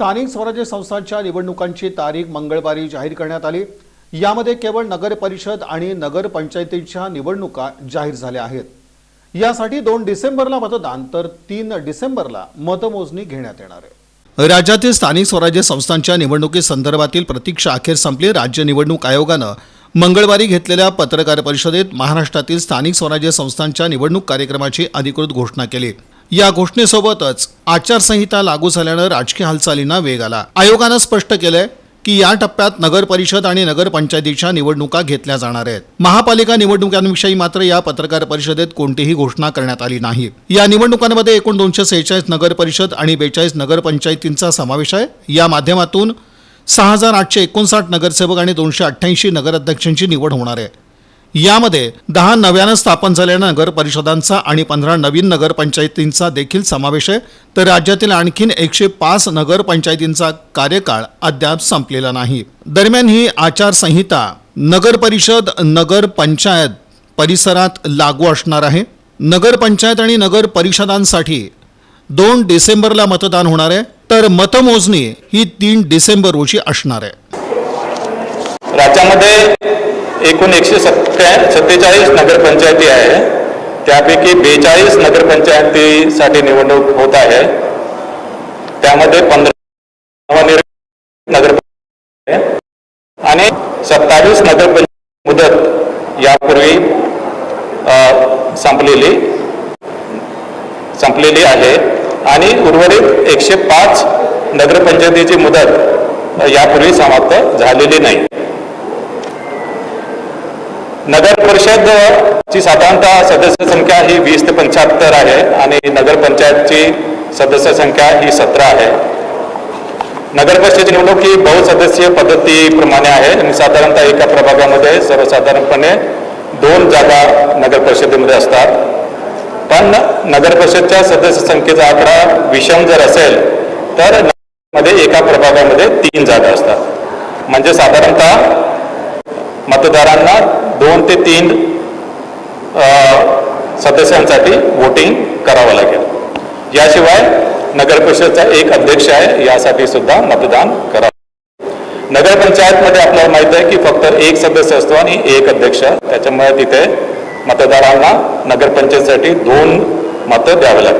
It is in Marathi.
स्थानिक स्वराज्य संस्थांच्या निवडणुकांची तारीख मंगळवारी जाहीर करण्यात आली. यामध्ये केवळ नगर परिषद आणि नगरपंचायतीच्या निवडणुका जाहीर झाल्या आहेत. यासाठी दोन डिसेंबरला मतदान तर तीन डिसेंबरला मतमोजणी घेण्यात येणार आहे. राज्यातील स्थानिक स्वराज्य संस्थांच्या निवडणुकीसंदर्भातील प्रतीक्षा अखेर संपली. राज्य निवडणूक आयोगानं मंगळवारी घेतलेल्या पत्रकार परिषदेत महाराष्ट्रातील स्थानिक स्वराज्य संस्थांच्या निवडणूक कार्यक्रमाची अधिकृत घोषणा केली. या घोषणेसोबतच आचारसंहिता लागू झाल्यानं राजकीय हालचालींना वेग आला. आयोगानं स्पष्ट केलंय की या टप्प्यात नगर परिषद आणि नगरपंचायतीच्या निवडणुका घेतल्या जाणार आहेत. महापालिका निवडणुकांविषयी मात्र या पत्रकार परिषदेत कोणतीही घोषणा करण्यात आली नाही. या निवडणुकांमध्ये एकूण दोनशे सेहेचाळीस नगर परिषद आणि बेचाळीस नगरपंचायतींचा समावेश आहे. या माध्यमातून सहा हजार आठशे एकोणसाठ नगरसेवक आणि दोनशे अठ्ठ्याऐंशी नगराध्यक्षांची निवड होणार आहे. यामध्ये दहा नव्यानं स्थापन झालेल्या नगर परिषदांचा आणि पंधरा नवीन नगरपंचायतींचा देखील समावेश आहे. तर राज्यातील आणखीन एकशे पाच नगरपंचायतींचा कार्यकाळ अद्याप संपलेला नाही. दरम्यान ही आचारसंहिता नगर परिषद नगर पंचायत परिसरात लागू असणार आहे. नगरपंचायत आणि नगर परिषदांसाठी दोन डिसेंबरला मतदान होणार आहे. तर मतमोजणी ही तीन डिसेंबर रोजी असणार आहे. राज्यामध्ये एकूण एकशे सत्त्या सत्तेचाळीस नगरपंचायती आहे. त्यापैकी बेचाळीस नगरपंचायतीसाठी निवडणूक होत आहे. त्यामध्ये पंधरा नवनिर्मित नगरपंचायत आहे. आणि सत्तावीस नगरपंचायत मुदत यापूर्वी संपलेली संपलेली आहे. आणि उर्वरित एकशे पाच नगरपंचायतीची मुदत यापूर्वी समाप्त झालेली नाही. नगर परिषद ची साधारणतः सदस्य संख्या ही वीस ते पंच्याहत्तर आहे आणि नगर पंचायतची सदस्य संख्या ही सतरा आहे. नगर परिषदेची निवडणूक ही बहुसदस्यीय पद्धतीप्रमाणे आहे आणि साधारणतः एका प्रभागामध्ये सर्वसाधारणपणे दोन जागा नगर परिषदेमध्ये असतात. पण नगर परिषदच्या सदस्य संख्येचा आकडा विषम जर असेल तर मध्ये एका प्रभागामध्ये तीन जागा असतात. म्हणजे साधारणतः मतदारांना दोन ते तीन सदस्यांसाठी वोटिंग करावं लागेल. याशिवाय नगर परिषदचा एक अध्यक्ष आहे यासाठी सुद्धा मतदान करावं नगरपंचायतमध्ये आपल्याला माहीत आहे की फक्त एक सदस्य असतो आणि एक अध्यक्ष. त्याच्यामुळे तिथे मतदारांना नगरपंचायतसाठी दोन मतं द्यावे लागतात.